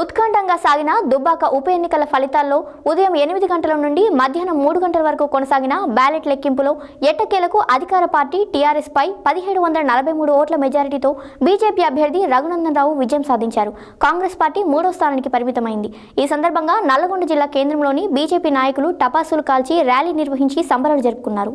ఉత్కంఠంగా సాగిన దుబ్బాక ఉప ఎన్నికల ఫలితాల్లో ఉదయం ఎనిమిది గంటల నుండి మధ్యాహ్నం మూడు గంటల వరకు కొనసాగిన బ్యాలెట్ లెక్కింపులో ఎట్టకేలకు అధికార పార్టీ టీఆర్ఎస్ పై పదిహేడు వందల నలభై మూడు ఓట్ల మెజారిటీతో బీజేపీ అభ్యర్థి రఘునందన్ రావు విజయం సాధించారు. కాంగ్రెస్ పార్టీ మూడో స్థానానికి పరిమితమైంది. ఈ సందర్భంగా నల్లగొండ జిల్లా కేంద్రంలోని బీజేపీ నాయకులు టపాసులు కాల్చి ర్యాలీ నిర్వహించి సంబరాలు జరుపుకున్నారు.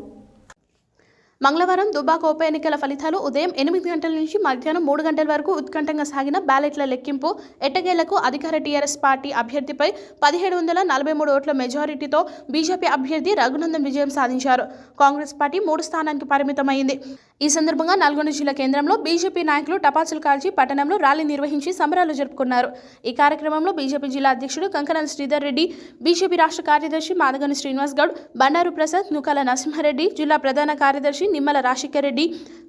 మంగళవారం దుబాక ఉప ఎన్నికల ఫలితాలు ఉదయం ఎనిమిది గంటల నుంచి మధ్యాహ్నం మూడు గంటల వరకు ఉత్కంఠంగా సాగిన బ్యాలెట్ల లెక్కింపు. ఎట్టగేలకు అధికార టీఆర్ఎస్ పార్టీ అభ్యర్థిపై పదిహేడు వందల నలభై మూడు ఓట్ల మెజారిటీతో బీజేపీ అభ్యర్థి రఘునందన్ విజయం సాధించారు. కాంగ్రెస్ పార్టీ మూడు స్థానానికి పరిమితమైంది. ఈ సందర్భంగా నల్గొండ జిల్లా కేంద్రంలో బీజేపీ నాయకులు టపాసులు కాల్చి పట్టణంలో ర్యాలీ నిర్వహించి సంబరాలు జరుపుకున్నారు. ఈ కార్యక్రమంలో బీజేపీ జిల్లా అధ్యక్షుడు కంకణాల శ్రీధర్ రెడ్డి బీజేపీ రాష్ట్ర కార్యదర్శి మాదగని శ్రీనివాస్ గౌడ్ బండారు ప్రసాద్ నుకాల నరసింహారెడ్డి జిల్లా ప్రధాన కార్యదర్శి నిమ్మల రాజశేఖర్ రెడ్డి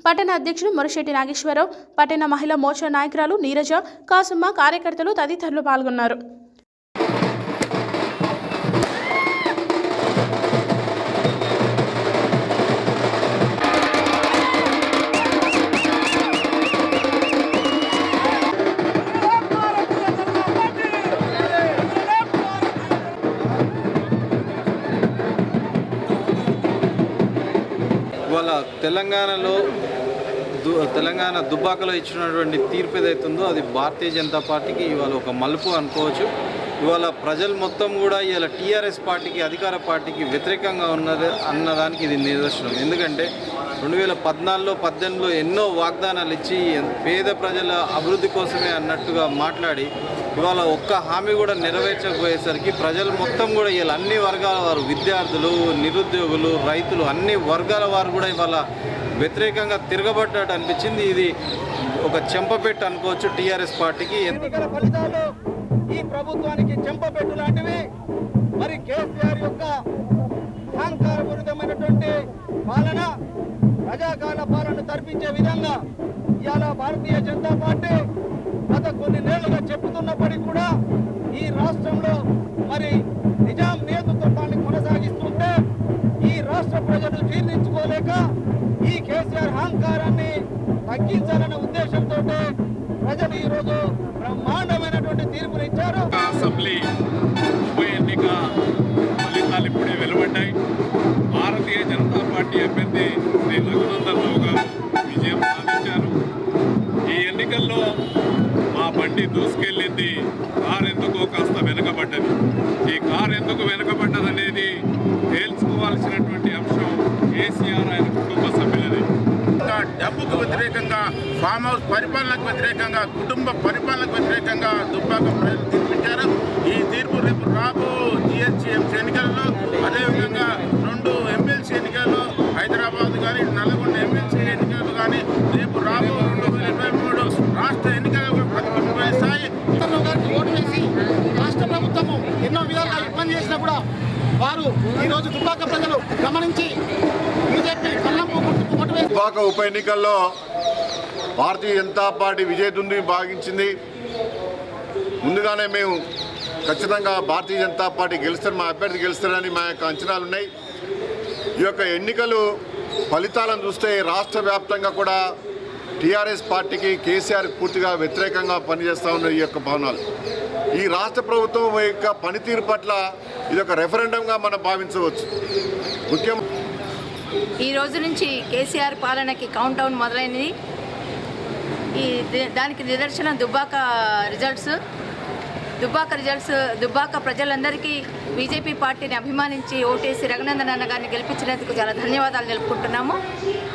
పట్టణ అధ్యక్షుడు మురశెట్టి నాగేశ్వరరావు పట్టణ మహిళా మోర్చా నాయకురాలు నీరజ కాసుమ్మ కార్యకర్తలు తదితరులు పాల్గొన్నారు. ఇవాళ తెలంగాణలో దు తెలంగాణ దుబ్బాకలో ఇచ్చినటువంటి తీర్పు ఏదైతుందో అది భారతీయ జనతా పార్టీకి ఇవాళ ఒక మలుపు అనుకోవచ్చు. ఇవాళ ప్రజలు మొత్తం కూడా ఇవాళ టీఆర్ఎస్ పార్టీకి అధికార పార్టీకి వ్యతిరేకంగా ఉన్నది అన్నదానికి ఇది నిదర్శనం. ఎందుకంటే రెండు వేల పద్నాలుగులో పద్దెనిమిదిలో ఎన్నో వాగ్దానాలు ఇచ్చి పేద ప్రజల అభివృద్ధి కోసమే అన్నట్టుగా మాట్లాడి ఇవాళ ఒక్క హామీ కూడా నెరవేర్చకపోయేసరికి ప్రజలు మొత్తం కూడా ఇవాళ అన్ని వర్గాల వారు విద్యార్థులు నిరుద్యోగులు రైతులు అన్ని వర్గాల వారు కూడా ఇవాళ వ్యతిరేకంగా తిరగబడ్డట్టు అనిపించింది ఇది ఒక చెంపపెట్టు అనుకోవచ్చు టీఆర్ఎస్ పార్టీకి. ఎన్నికల ఫలితాలు ఈ ప్రభుత్వానికి చెంపపెట్టు లాంటివి. మరి కేసీఆర్ యొక్క అహంకారపూరితమైనటువంటి పాలన ప్రజాకాల పాలన తర్పించే విధంగా ఇవాళ భారతీయ జనతా పార్టీ గత కొన్ని నెలలుగా చెప్పుతున్నప్పటికీ కూడా ఈ రాష్ట్రంలో మరి నిజాం నేతృత్వాన్ని కొనసాగిస్తుంటే ఈ రాష్ట్ర ప్రజలు జీర్ణించుకోలేక ఈ కేసీఆర్ అహంకారాన్ని తగ్గించాలనే ఉద్దేశంతో ప్రజలు ఈరోజు బ్రహ్మాండమైనటువంటి తీర్పునిచ్చారు అసెంబ్లీ ఉప ఎన్నిక ఫలితాలు ఇప్పుడే వెలువడ్డాయి. భారతీయ జనతా పార్టీ అభ్యర్థి శ్రీ రఘునందన్ రావు గారు విజయం సాధించారు. ఈ ఎన్నికల్లో మా బండి దూసుకెళ్ళింది. కారు ఎందుకో కాస్త వెనుకబడ్డది. ఈ కారు ఎందుకు వెనుకబడ్డదనేది తేల్చుకోవాల్సినటువంటి అంశం కేసీఆర్ ఆయన కుటుంబ సభ్యులది. డబ్బుకు వ్యతిరేకంగా ఫామ్ హౌస్ పరిపాలనకు వ్యతిరేకంగా కుటుంబ పరిపాలనకు వ్యతిరేకంగా దుబ్బాక ప్రజలు కానీ నల్గొండ ఎమ్మెల్సీ ఎన్నికలు కానీ రేపు రాబో రెండు వేల ఇరవై మూడు రాష్ట్ర ఎన్నికలు ప్రతిబింబిస్తాయి గారికి ఓటు వేసి రాష్ట్ర ప్రభుత్వము ఎన్నో విధాలుగా ఇబ్బంది చేసినా కూడా వారు ఈరోజు దుబ్బాక ప్రజలు గమనించి బీజేపీ కల్లంపు గుర్తుకు ఓటు వేసి దుబ్బాక ఉప ఎన్నికల్లో భారతీయ జనతా పార్టీ విజయదుంది భావించింది ముందుగానే మేము ఖచ్చితంగా భారతీయ జనతా పార్టీ గెలుస్తారు మా అభ్యర్థి గెలుస్తారని మా యొక్క అంచనాలు ఉన్నాయి ఈ యొక్క ఎన్నికలు ఫలితాలను చూస్తే రాష్ట్ర వ్యాప్తంగా కూడా టీఆర్ఎస్ పార్టీకి కేసీఆర్ పూర్తిగా వ్యతిరేకంగా పనిచేస్తూ ఉన్న ఈ యొక్క భవనాలు. ఈ రాష్ట్ర ప్రభుత్వం యొక్క పనితీరు పట్ల ఇది ఒక రెఫరెండంగా మనం భావించవచ్చు. ముఖ్యం ఈ రోజు నుంచి కేసీఆర్ పాలనకి కౌంట్ డౌన్ మొదలైనది. ఈ దానికి నిదర్శనం దుబ్బాక రిజల్ట్స్ దుబ్బాక రిజల్ట్స్ దుబ్బాక ప్రజలందరికీ బీజేపీ పార్టీని అభిమానించి ఓటేసి రఘునందన్ అన్న గారిని గెలిపించినందుకు చాలా ధన్యవాదాలు తెలుపుకుంటున్నాము.